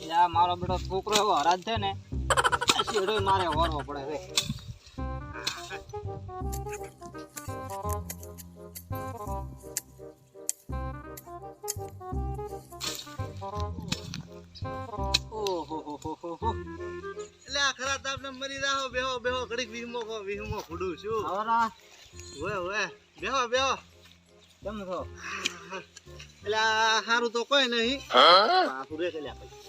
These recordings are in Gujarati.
એટલે આ મારો બેટો છોકરો એવો હરાજ છે ને આ મારે હોરવો પડે છે. ઓહો હો હો હો હો. એટલે આ ખરા તાપને મરી જાઓ બેહો બેહો ઘડીક વીમો કો વીમો ફૂડું છું. આવરા ઓએ ઓએ બેહો બેહો. કેમ છો? એટલે આ હારું તો કોઈ નહીં. પછી.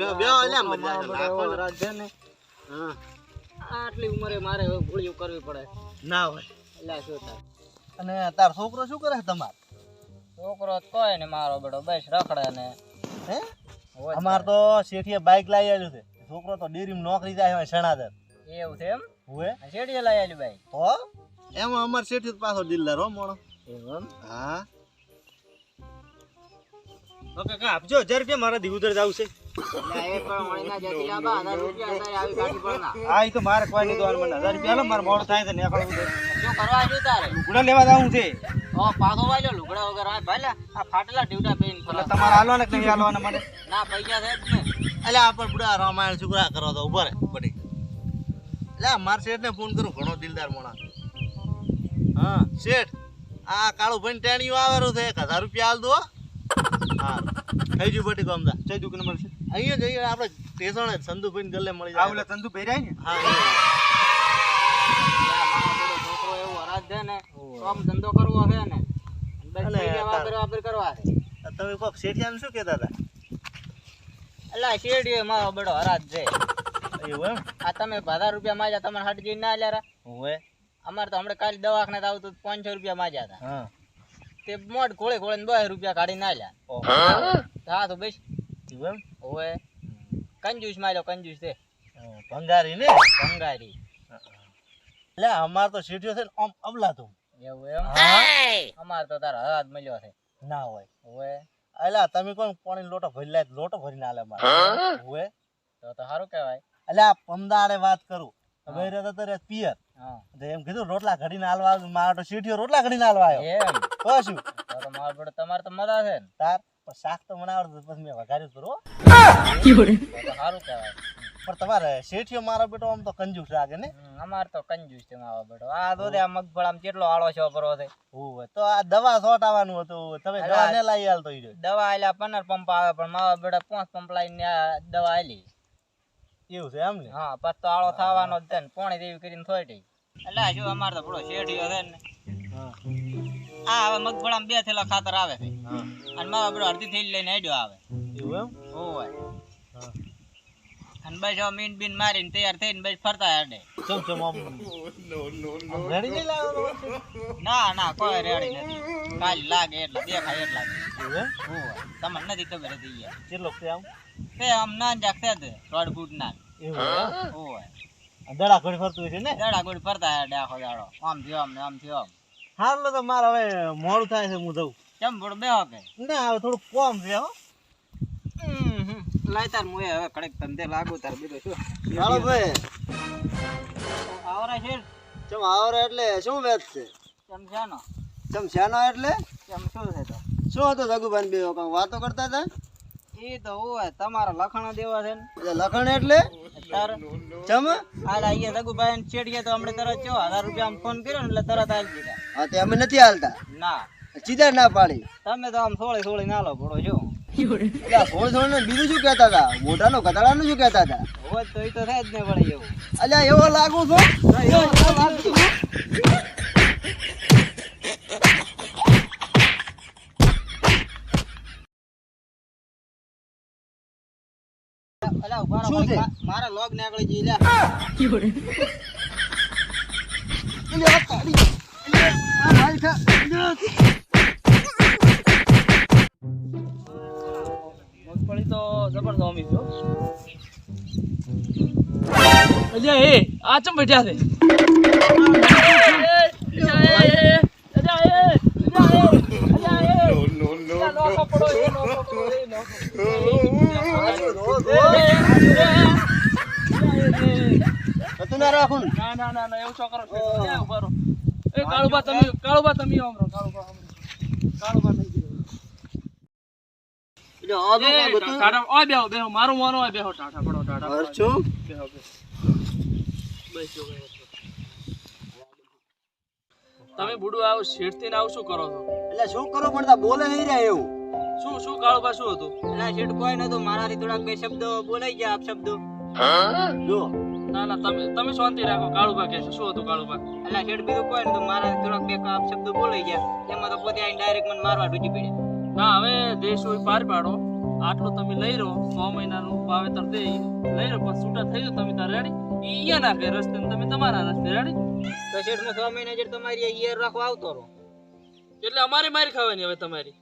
એટલે મજા લાખો ને. હા. આટલી ઉંમરે મારે હવે ગોળીઓ કરવી પડે. ના હોય. એટલે શું થાય? અને તાર છોકરો શું કરે છે તમાર? છોકરો તો કોઈ ને મારો બેટો બસ રખડે ને. હે? અમાર તો શેઠીએ બાઇક લાવી આવ્યું છે. છોકરો તો ડેરીમાં નોકરી જાય હોય શણાદર એવું છે એમ? હુએ શેઠીએ લઈ આલી ભાઈ તો? એમાં અમાર શેઠી પાછો દિલદાર હો મોણો. એવું એમ? હા. ઓકે કા આપજો હજાર રૂપિયા મારા દીવ જાવ છે હા. તો મારે કોઈ નહીં દોવાનું મને હજાર રૂપિયા લો મારે મોડું થાય છે ને એકડું શું કરવા આવ્યું તારે લુગડા લેવા જાવું છે ઓ પાગો વાળ્યો લુગડા વગર આ ભાઈલા આ ફાટેલા ડીવડા પેન એટલે તમારે હાલો ને કે નહીં હાલવાના મને ના પૈસા છે જ ને એટલે આ બુડા રામાયણ છોકરા કરો તો ઊભા રે બડી એટલે માર શેઠ ને ફોન કરું ઘણો દિલદાર મોણા હા શેઠ આ કાળું ભાઈ ટેણીઓ આવેલું છે એક હજાર રૂપિયા હાલ દો હા થઈ ગયું બટી ગમદા જય દુકાન મળશે. અહીંયા જઈએ આપણે સ્ટેશન સંધુભાઈ ગલ્લે મળી જાય. ઓલા પહેર્યા ને? હા છોકરો એવો હરાજ છે ને તો ધંધો કરવો છે ને બસ અને પૈસા તાર- વાપર વાપર કરવા છે એ. તમે કોક શેઠિયાને શું કહેતા હતા? એટલે આ મારો બડો હરાજ છે. એવું એમ? આ તમે હજાર રૂપિયા માજ્યા તમારે હટજી ના લ્યા હોય અમારે તો હમણાં કાલે દવાખાને આવતું પાંચસો રૂપિયા માજ્યા હતા. તે મોટ ઘોળે ઘોળે દસ રૂપિયા કાઢી ના લ્યા હા તો બેસ. એવું એમ? ઓએ કંજૂસ માર્યો કંજૂસ તે ભંગારી ને? ભંગારી. એટલે અમાર તો શેઠિયો છે ને આમ અબલા તું એવું એમ? અમાર તો તારા હાથ મળ્યો છે. ના હોય. ઓએ એટલે તમે કોણ પાણી લોટો ભરી લાય લોટો ભરીને આલે મારે ઓએ તો તો સારું કહેવાય. એટલે આ પમદાડે વાત કરું. હવે રહેતા તો રે પિયર. હા. એમ કીધું રોટલા ઘડીને હાલવા. મારો તો શેઠિયો રોટલા ઘડીને હાલવા આવ્યો. એમ? તો શું તમારે તો મજા છે ને. તાર? પણ શાક તો મને આવડતું પછી મેં વઘાર્યું હતું તો સારું કહેવાય. પણ તમારે શેઠિયો મારો બેટો આમ તો કંજૂસ લાગે ને? અમાર તો કંજૂસ છે મારો બેટો. આ તો આ મગફળ આમ કેટલો આળો છો પરો છે. હોય તો આ દવા છોટાવાનું હતું. તમે દવા ને લાવી હાલતો ઈ દવા આલ્યા પંદર પંપ આવે પણ મારો બેટા પાંચ પંપ લાવીને આ દવા આલી. એવું છે એમ ને? હા પછ તો આળો થવાનો જ છે ને. પોણી દેવી કરીને થોડી એટલે જો અમારે તો થોડો શેઠિયો છે ને. હા. આ હવે મગફળામાં બે થેલા ખાતર આવે છે. હા. અને બેટો અડધી થેલી લઈને હેડ્યો આવે. એવું એમ? ઓય અને બસ હવે મીન બીન મારીને તૈયાર થઈને બસ ફરતા હેડે. ચમ ચમ આમ આમ રેડી નહીં લાવવાનો ના ના કોઈ રેડી નથી. ખાલી લાગે એટલે દેખાય એટલા જ. એવું એમ? ઓય તમને નથી ખબર હતી યાર. કેટલો છે આમ? તે આમ ના તે રોડ ફૂટ ના. એવું એમ? દડા ઘડી ફરતું છે ને? દડા ફરતા હેડે આખો દાડો. આમ થયો આમ ને આમ થયો આમ. હાલો તો મારે હવે મોડું થાય છે હું જઉં. કેમ બોડ બે કે ના હવે થોડું કોમ છે હો. લાય તાર મુએ હવે કડક ધંધે લાગુ તાર બીજું શું? હાલો ભાઈ. આવરા છે ચમ આવરે એટલે શું વેત છે? કેમ છે નો ચમ શાનો એટલે? કેમ શું છે તો? શું હતો જગુભાઈ બે કંઈક વાતો કરતા હતા? એ તો હોય તમારા લખણ દેવા છે ને. લખણ એટલે? તાર ચમ? હાલ રઘુભાઈ ને ચેડીએ તો અમને તરત ચો હજાર રૂપિયા આમ ફોન કર્યો ને એટલે તરત આવી ગયા હા તે અમે નથી હાલતા. ના. સીધા ના પાડી. તમે તો આમ થોડી થોડી નાલો પડો છો. થોડી થોડી બીજું શું કહેતા હતા? મોઢાનો ગધાડાનું શું કહેતા હતા? હોય તો એ તો થાય જ ને પડે એવું. અલ્યા એવો લાગુ છો? એવો લાગુ છું. અલા ઊભા રહો શું છે? મારા લોગ નીકળી જઈ લ્યા. તો જબરદસ્ત અમી છે હો. એ આ ચમ બેઠ્યા છે ના ના ના ના એવું શું કરો છો? કાળુબા તમે કાળુબા તમે આમ રહો કાળુબા. કાળુબા નહીં ગયો. એટલે આ તો એ, કાંઈ બતાવ્યું. ટાટા ઓય બેહો બેહો મારું માનો ઓય બેહો ટાટા પડો ટાટા પડો. બેહો બેહો. બસ જો બેહો. તમે બુડું આવો શેઠથી ને આવું શું કરો છો? એટલે શું કરો પણ તા બોલે નહીં રહ્યા એવું. શું શું કાળુબા શું હતું? એટલે શેઠ કોઈ નતું મારાથી થોડાક બે શબ્દો બોલાઈ ગયા આપ શબ્દો. જો. ના ના તમે તમે શાંતિ રાખો કાળુભા કે શું હતું કાળુભા એટલે શેઠ બીજું કોઈ નતું મારા થોડાક બે આપ શબ્દો બોલાઈ ગયા. એમાં તો પોતે આઈને ડાયરેક્ટ મને મારવા ડૂટી પડ્યા. ના હવે દેશ હોય પાર પાડો. આટલું તમે લઈ રહો છ મહિનાનું વાવેતર દે લઈ રહો પછી છૂટા થઈ જાઓ તમે તારે રેડી અહીંયા નાખે રસ્તે ને તમે તમારા રસ્તે રેડી પછી શેઠ છ મહિના જે તમારી આ ઈયર રાખવા આવતો રહો. એટલે અમારે મારી ખાવાની હવે તમારી.